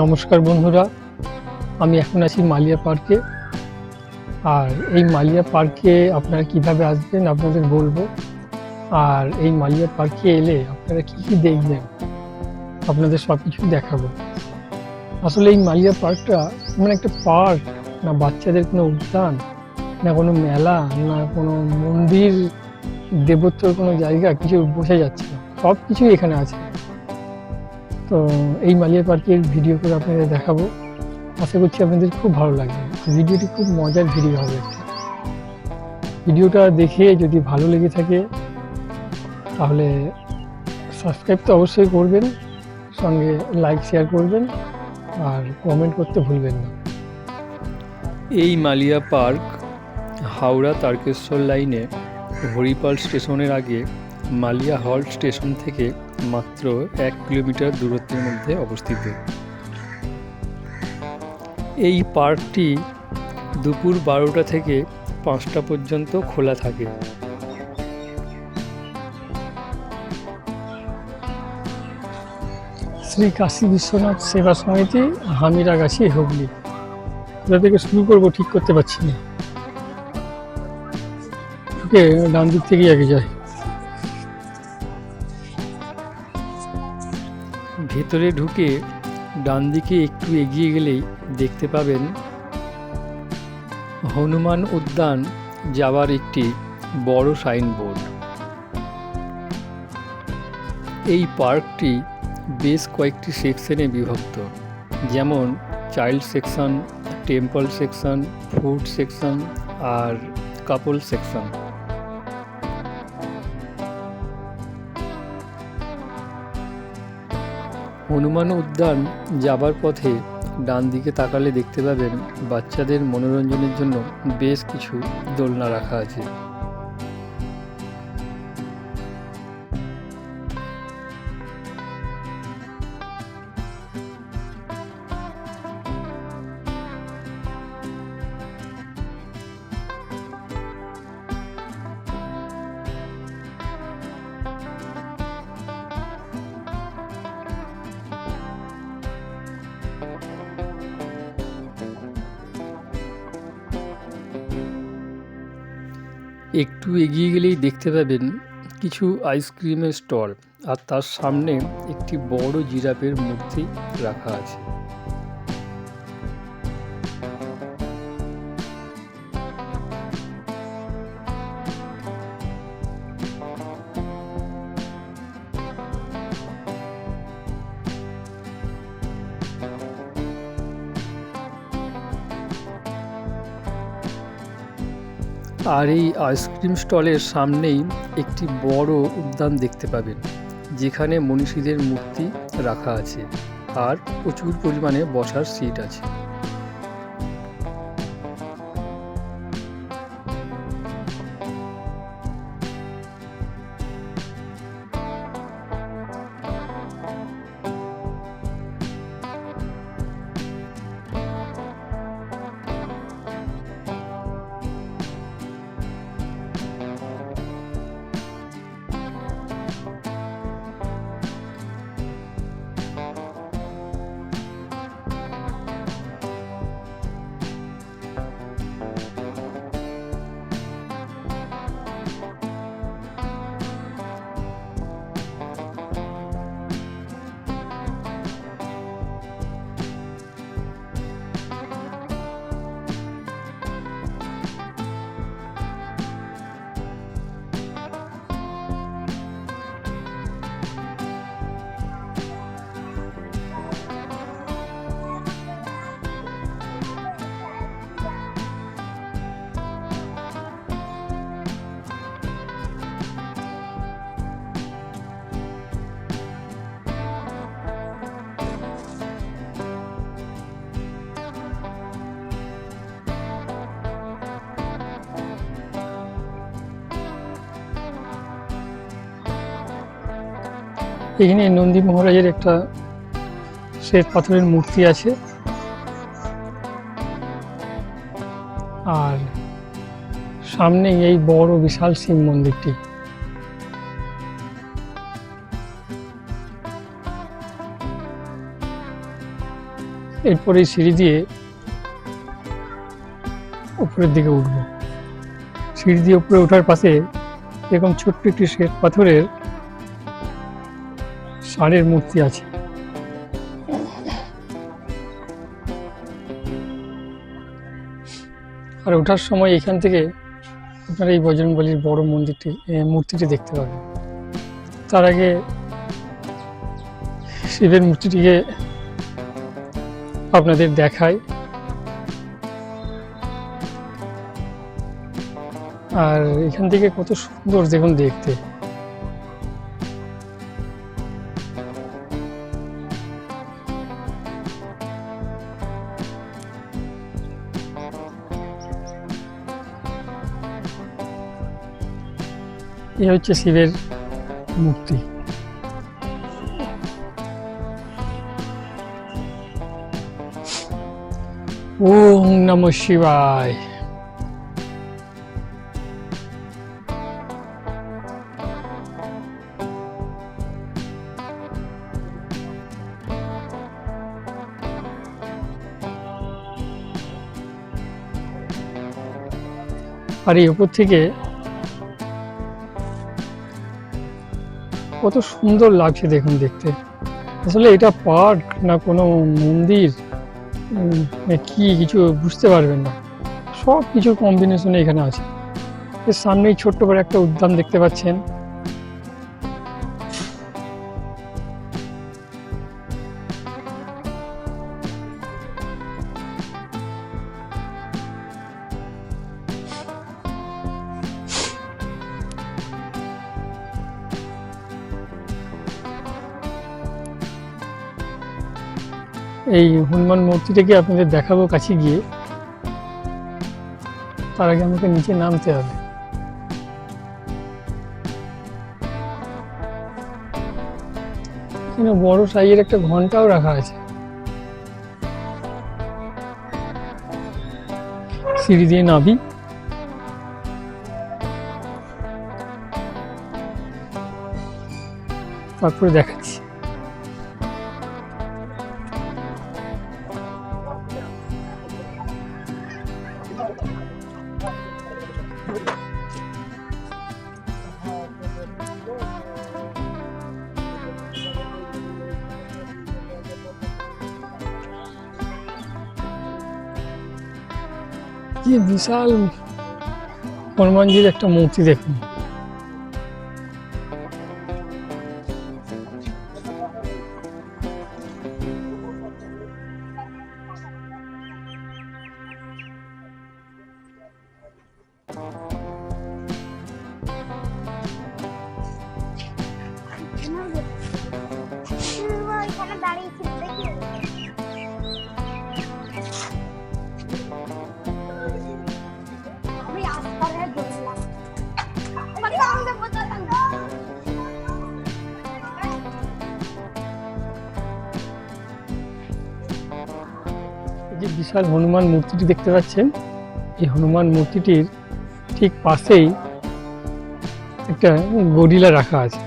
নমস্কার বন্ধুরা, আমি এখন আছি মালিয়া পার্কে আর এই মালিয়া পার্কে আপনারা কীভাবে আসবেন আপনাদের বলব। আর এই মালিয়া পার্কে এলে আপনারা কি কি দেখবেন, আপনাদের সব কিছু দেখাবো। আসলে এই মালিয়া পার্কটা মানে একটা পার্ক না বাচ্চাদের কোনো উদ্যান, না কোনো মেলা, না কোনো মন্দির দেবত্বর কোনো জায়গা কিছু বোঝা যাচ্ছে না। সব কিছুই এখানে আছে। তো এই মালিয়া পার্কের ভিডিও করে আপনাদের দেখাবো। আশা করছি আপনাদের খুব ভালো লাগবে। ভিডিওটি খুব মজার ভিডিও হবে। ভিডিওটা দেখে যদি ভালো লেগে থাকে, তাহলে সাবস্ক্রাইব তো অবশ্যই করবেন, সঙ্গে লাইক শেয়ার করবেন, আর কমেন্ট করতে ভুলবেন না। এই মালিয়া পার্ক হাওড়া তারকেশ্বর লাইনে হরিপাল স্টেশনের আগে মালিয়া হল্ট স্টেশন থেকে মাত্র এক কিলোমিটার দূরত্বের মধ্যে অবস্থিত। এই পার্কটি দুপুর বারোটা থেকে পাঁচটা পর্যন্ত খোলা থাকে। শ্রী কাশী বিশ্বনাথ সেবা সমিতি হামিরাগাছি হুগলি। কোথা থেকে শুরু করব, ঠিক করতে পারছি না। ওকে, ডান দিক থেকেই আগে যায় ভেতরে ঢুকে ডান দিকে একটু এগিয়ে গেলেই দেখতে পাবেন হনুমান উদ্যান যাওয়ার একটি বড় সাইনবোর্ড। এই পার্কটি বেশ কয়েকটি সেকশনে বিভক্ত, যেমন child section, temple section, food section আর কাপল সেকশন। হনুমান উদ্যান যাবার পথে ডান দিকে তাকালে দেখতে পাবেন বাচ্চাদের মনোরঞ্জনের জন্য বেশ কিছু দোলনা রাখা আছে। এগিয়ে গেলেই দেখতে পাবেন কিছু আইসক্রিমের স্টল আর তার সামনে একটি বড় জিরাফের মূর্তি রাখা আছে। আর এই আইসক্রিম স্টলের সামনেই একটি বড় উদ্যান দেখতে পাবেন, যেখানে মনীষীদের মূর্তি রাখা আছে আর প্রচুর পরিমাণে বসার সিট আছে। এখানে নন্দী মহারাজের একটা শ্বেত পাথরের মূর্তি আছে। আর সামনে এই বড় বিশাল শিব মন্দিরটি। এরপরে সিঁড়ি দিয়ে উপরের দিকে উঠবো। সিঁড়ি দিয়ে উপরে ওঠার পাশে এরকম ছোট্ট একটি শ্বেত পাথরের ষাঁড়ের মূর্তি আছে। আর ওঠার সময় এখান থেকে আপনারা এই বজরংবলির বড় মন্দিরটি মূর্তিটি দেখতে পাবেন। তার আগে শিবের মূর্তিটিকে আপনাদের দেখাই। আর এখান থেকে কত সুন্দর দেখুন দেখতে। এ হচ্ছে শিবের মূর্তি। ওম নম শিবায়। আর এই উপর থেকে কত সুন্দর লাগছে দেখুন দেখতে। আসলে এটা পার্ক না কোনো মন্দির? এ কি কিছু বুঝতে পারবেন না। সব কিছুর কম্বিনেশনে এখানে আছে। এর সামনেই ছোট্ট করে একটা উদ্যান দেখতে পাচ্ছেন। এই হনুমান মূর্তিটাকে আপনাদের দেখাবো কাছে গিয়ে। তার আগে আমাকে নিচে নামতে হবে। বড় সাইজের একটা ঘন্টাও রাখা আছে। সিঁড়ি দিয়ে নাবি তারপরে দেখাচ্ছি। বিশাল হনুমানজির একটা মূর্তি দেখুন। যে বিশাল হনুমান মূর্তিটি দেখতে পাচ্ছেন এই হনুমান মূর্তিটির ঠিক পাশেই একটা গরিলা রাখা আছে।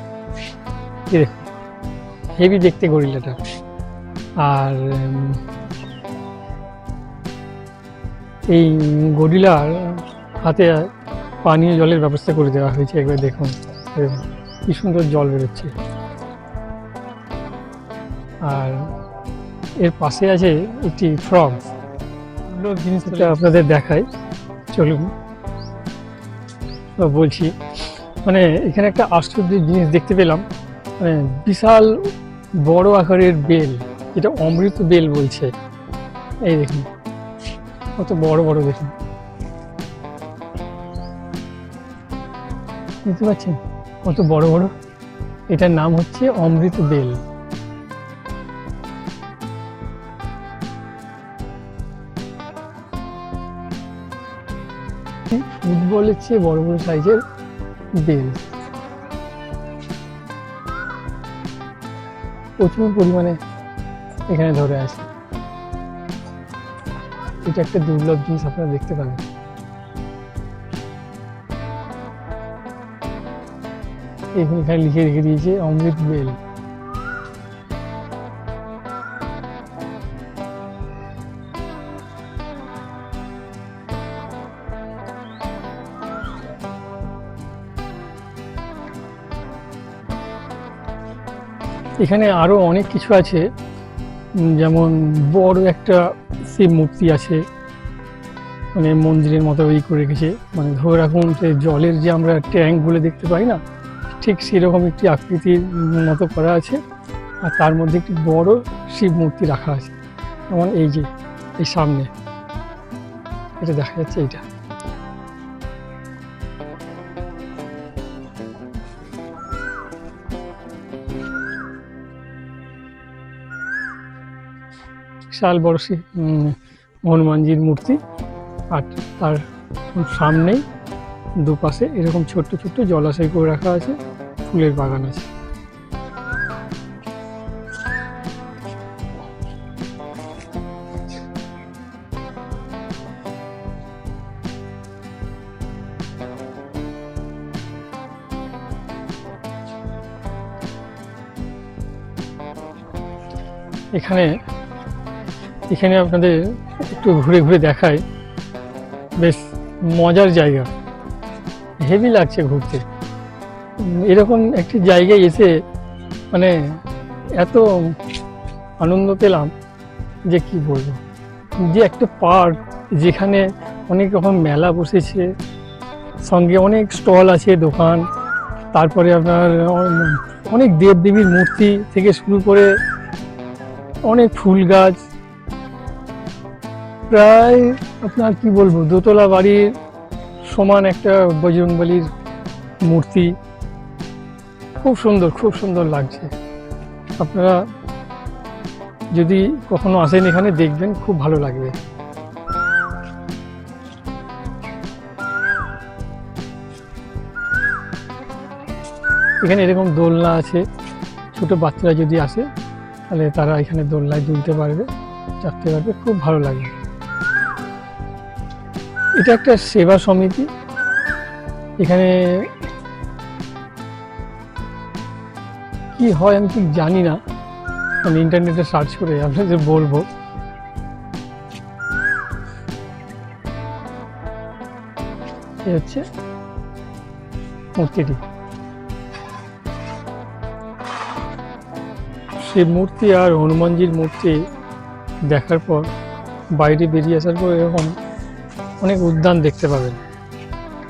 হেভি দেখতে গরিলাটা। আর এই গরিলার হাতে পানীয় জলের ব্যবস্থা করে দেওয়া হয়েছে একবার দেখুন, কি সুন্দর জল বেরোচ্ছে। আর এর পাশে আছে একটি ফ্রম জিনিসটা আপনাদের দেখাই। চলুন। তো বলছি। মানে এখানে একটা আশ্চর্য জিনিস দেখতে পেলাম। মানে বিশাল বড় আকারের বেল যেটা অমৃত বেল বলছে। এই দেখুন। কত বড় বড় দেখুন। বুঝতে পারছেন কত বড় বড়। এটার নাম হচ্ছে অমৃত বেল। ফুটবলের চেয়ে বড় বড় সাইজের বেল। প্রচুর পরিমাণে এখানে ধরে আছে। এটা একটা দুর্লভ জিনিস আপনারা দেখতে পাবেন। এখন লিখে রেখে দিয়েছে অমৃত বেল। এখানে আরও অনেক কিছু আছে। যেমন বড় একটা শিব মূর্তি আছে। মানে মন্দিরের মতো ওই করে রেখেছে। মানে ধরে রাখুন যে জলের যে আমরা ট্যাঙ্কগুলো দেখতে পাই না, ঠিক সেরকম একটি আকৃতির মতো করা আছে। আর তার মধ্যে একটি বড় শিব মূর্তি রাখা আছে। যেমন এই যে, এই সামনে। এটা দেখা যাচ্ছে এইটা। বিশাল বড় উম, হনুমানজির মূর্তি। আর তার সামনেই দুপাশে এরকম ছোট্ট ছোট্ট জলাশয় করে রাখা আছে ফুলের বাগান আছে। এখানে এখানে আপনাদের একটু ঘুরে ঘুরে দেখায়। বেশ মজার জায়গা। হেভি লাগছে ঘুরতে। এরকম একটি জায়গায় এসে মানে এত আনন্দ পেলাম যে কি বলব? যে একটা পার্ক যেখানে অনেক রকম মেলা বসেছে, সঙ্গে অনেক স্টল আছে, দোকান, তারপরে আপনার অনেক দেবদেবীর মূর্তি থেকে শুরু করে অনেক ফুল গাছ প্রায় আপনার কি বলব, দোতলা বাড়ির সমান একটা বজরংবলির মূর্তি। খুব সুন্দর খুব সুন্দর লাগছে। আপনারা যদি কখনো আসেন এখানে, দেখবেন খুব ভালো লাগবে। এখানে এরকম দোলনা আছে। ছোট বাচ্চারা যদি আসে, তাহলে তারা এখানে দোলনায় দুলতে পারবে, চাপতে পারবে, খুব ভালো লাগবে। এটা একটা সেবা সমিতি। এখানে কি হয় আমি ঠিক জানি না। আমি ইন্টারনেটে সার্চ করে আপনাদের বলব। এই হচ্ছে মূর্তিটি। শিব মূর্তি আর হনুমানজির মূর্তি দেখার পর বাইরে বেরিয়ে আসার পর এরকম অনেক উদ্যান দেখতে পাবেন।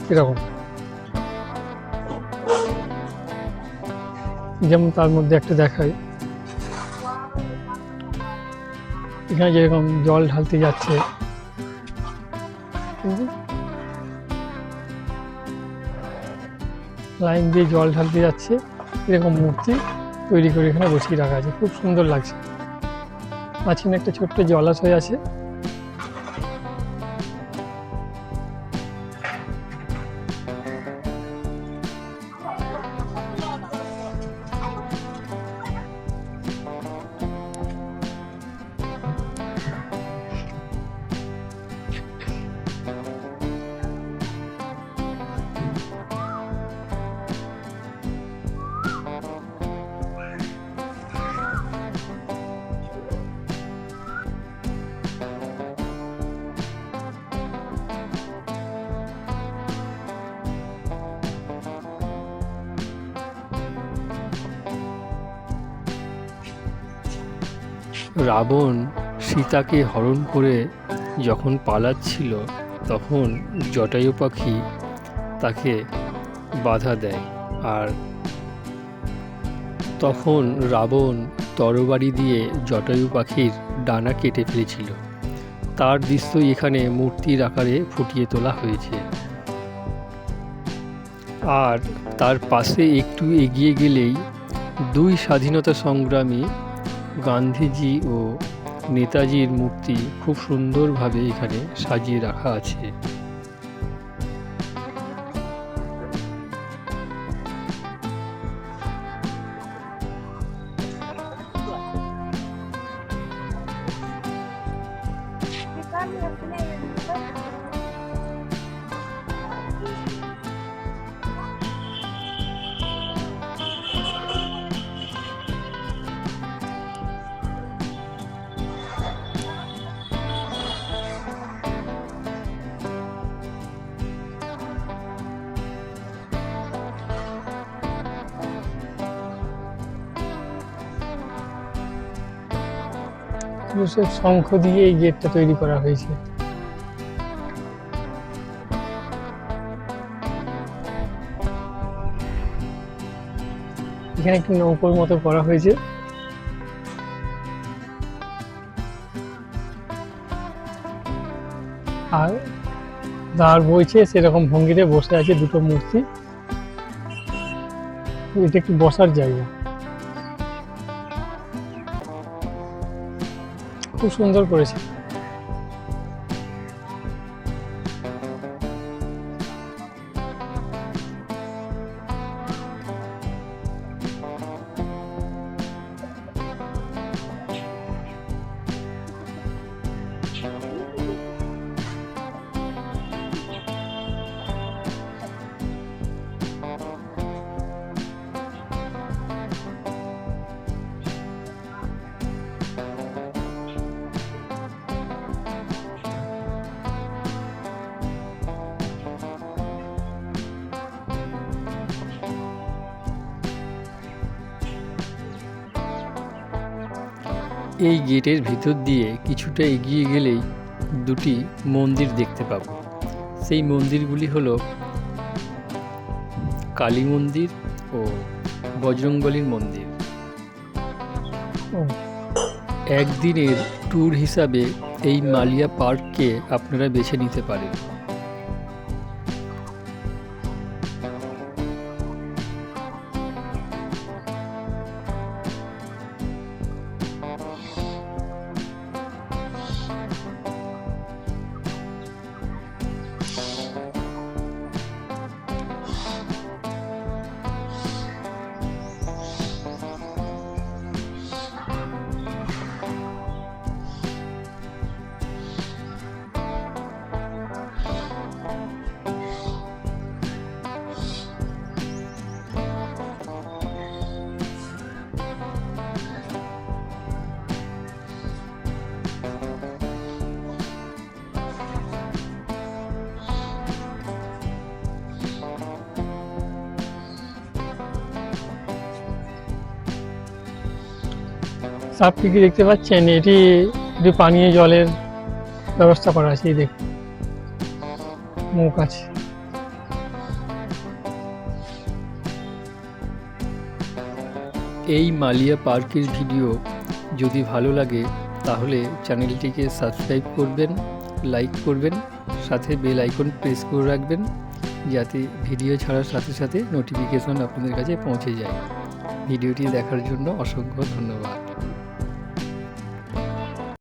এরকম। যেমন তার মধ্যে একটা দেখায় এখানে যেরকম জল ঢালতে যাচ্ছে। লাইন দিয়ে জল ঢালতে যাচ্ছে, এরকম মূর্তি তৈরি করে এখানে বসিয়ে রাখা আছে। খুব সুন্দর লাগছে। মাঝখানে একটা ছোট্ট জলাশয় আছে। রাবণ সীতাকে হরণ করে যখন পালাচ্ছিল, তখন জটায়ু পাখি তাকে বাধা দেয় আর তখন রাবণ তরবারি দিয়ে জটায়ু পাখির ডানা কেটে ফেলেছিল। তার দৃশ্যই এখানে মূর্তির আকারে ফুটিয়ে তোলা হয়েছে। আর তার পাশে একটু এগিয়ে গেলেই দুই স্বাধীনতা সংগ্রামী গান্ধীজি ও নেতাজির মূর্তি খুব সুন্দরভাবে এখানে সাজিয়ে রাখা আছে ক্রুশের শঙ্খ দিয়ে এই গেটটা তৈরি করা হয়েছে। এখানে একটি নৌকোর মতো করা হয়েছে। আর দাঁড় বইছে সেরকম ভঙ্গিতে বসে আছে দুটো মূর্তি। এটা একটু বসার জায়গা। খুব সুন্দর করেছে এই গেটের ভিতর দিয়ে কিছুটা এগিয়ে গেলেই দুটি মন্দির দেখতে পাব। সেই মন্দিরগুলি হলো কালী মন্দির ও বজরংবলীর মন্দির। একদিনের ট্যুর হিসাবে এই মালিয়া পার্ককে আপনারা বেছে নিতে পারেন। সাপটি কি দেখতে পাচ্ছেন, এটি একটু পানীয় জলের ব্যবস্থা করা আছে, এই দেখুন। মুখ আছে। এই মালিয়া পার্কের ভিডিও যদি ভালো লাগে, তাহলে চ্যানেলটিকে সাবস্ক্রাইব করবেন, লাইক করবেন, সাথে বেল আইকন প্রেস করে রাখবেন, যাতে ভিডিও ছাড়ার সাথে সাথে নোটিফিকেশন আপনাদের কাছে পৌঁছে যায়। ভিডিওটি দেখার জন্য অসংখ্য ধন্যবাদ।